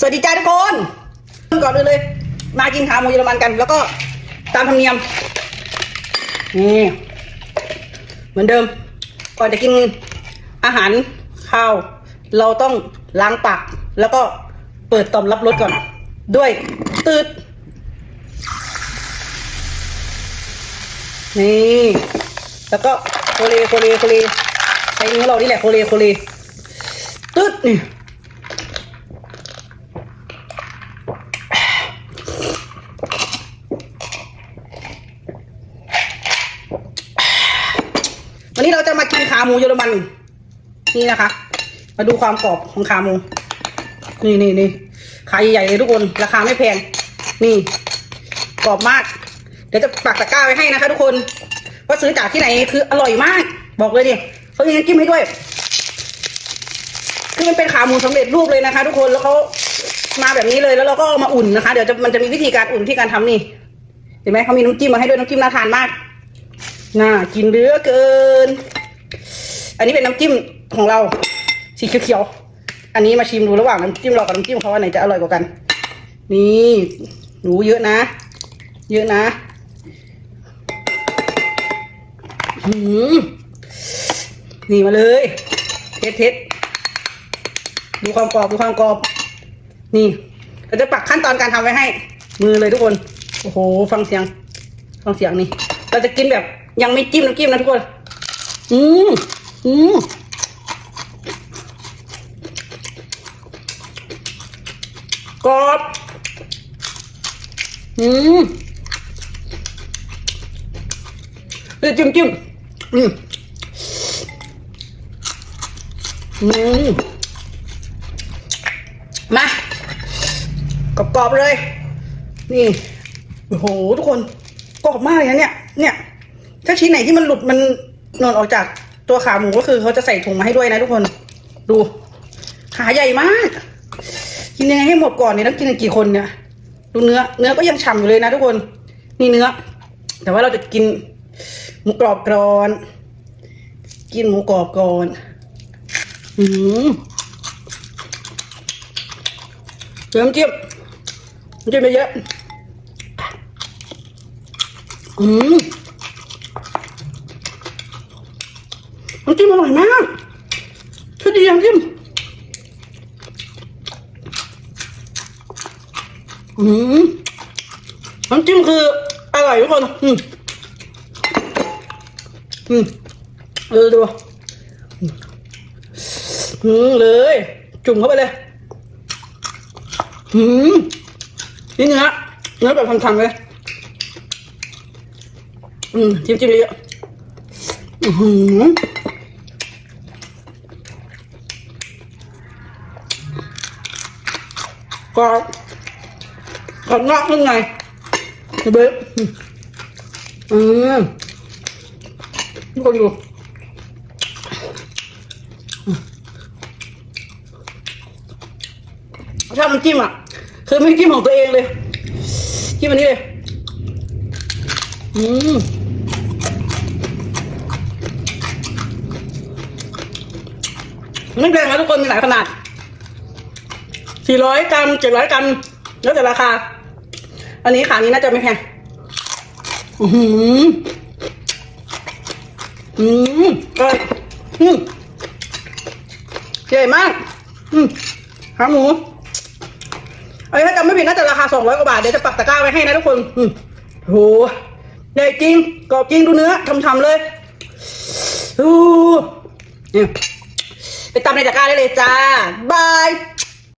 สวัสดีจ้าทุกคนก่อนอื่นเลย มากินขาหมูเยอรมันกัน แล้วก็ตามธรรมเนียมนี่เหมือนเดิม ก่อนจะกินอาหารข้าว เราต้องล้างปาก แล้วก็เปิดต่อมรับรสก่อน ด้วยตืดนี่แล้วก็โคเลโคเลโคเลใช้นิ้วเรานี่แหละโคเลโคเลตืดนี่ นี้เราจะมากินขาหมูเยอรมัน นี่นะคะ มาดูความกรอบของขาหมู นี่นี่นี่ขาใหญ่ๆเลยทุกคน ราคาไม่แพง นี่ กรอบมาก เดี๋ยวจะปักตะกร้าไว้ให้นะคะ ทุกคน ว่าซื้อจากที่ไหนคืออร่อยมาก บอกเลยดิเขายังจิ้มให้ด้วย คือมันเป็นขาหมูสำเร็จรูปเลยนะคะ ทุกคน แล้วเขามาแบบนี้เลย แล้วเราก็เอามาอุ่นนะคะ เดี๋ยวจะมันจะมีวิธีการอุ่นวิธีการทำนี่ เห็นไหมเขามีน้ำจิ้มมาให้ด้วยน้ำจิ้มน่าทานมาก น่ากินเหลือเกิน อันนี้เป็นน้ำจิ้มของเรา สีเขียวๆ อันนี้มาชิมดูระหว่างน้ำจิ้มเรากับน้ำจิ้มเขาอันไหนจะอร่อยกว่ากัน นี่หนูเยอะนะ เยอะนะหืมนี่มาเลย เทสเทสดูความกรอบดูความกรอบ นี่เราจะปักขั้นตอนการทำไว้ให้ มือเลยทุกคน โอ้โห ฟังเสียง ฟังเสียงนี่ เราจะกินแบบ ยังไม่จิ้มน้ำจิ้มนะทุกคน อืมอืมกรอบ อืมเดี๋ยวจิ้มจิ้มอืมอืมมากรอบๆเลย นี่ โอ้โห ทุกคนกรอบมากเลยนะเนี่ย เนี่ย ถ้าชิ้นไหนที่มันหลุดมันหนอนออกจากตัวขาหมูก็คือเขาจะใส่ถุงมาให้ด้วยนะทุกคน ดู ขาใหญ่มาก กินยังไงให้หมดก่อนเนี่ยต้องกินกันกี่คนเนี่ย ดูเนื้อ เนื้อก็ยังฉ่ำอยู่เลยนะทุกคน นี่เนื้อ แต่ว่าเราจะกินหมูกรอบก่อน กินหมูกรอบก่อน อืมเติมจิ้มจิ้มไปเยอะ อืม น้ำจิ้มอร่อยมากคือดีน้ำจิ้มอืมน้ำจิ้มคืออร่อยทุกคนอืมอืมเออดูอืมเลย จุ่มเข้าไปเลยอืมนี่เนื้อเนื้อแบบทำๆเลยอืมจิ้มจิ้มเยอะอือหือ กรอบกรอบนอกนุ่มในเบ๊ะอืมทุกคนดูชอบมันจิ้มอะ คือไม่จิ้มของตัวเองเลย จิ้มอันนี้เลย อืมไม่แพงนะทุกคนมีหลายขนาด 400กรัม700กรัมแล้วแต่ราคา อันนี้ขานี้น่าจะไม่แพงอือหืออืมอร่อยอืมใหญ่มาก อืมขาหมูอันนี้ถ้าจำไม่ผิดน่าจะราคา200กว่าบาท เดี๋ยวจะปักตะกร้าไว้ให้นะทุกคน อืมโหใหญ่จริงกรอบจริงดูเนื้อทำๆเลยดูนี่ไปตามในตะกร้าได้เลยจ้า บาย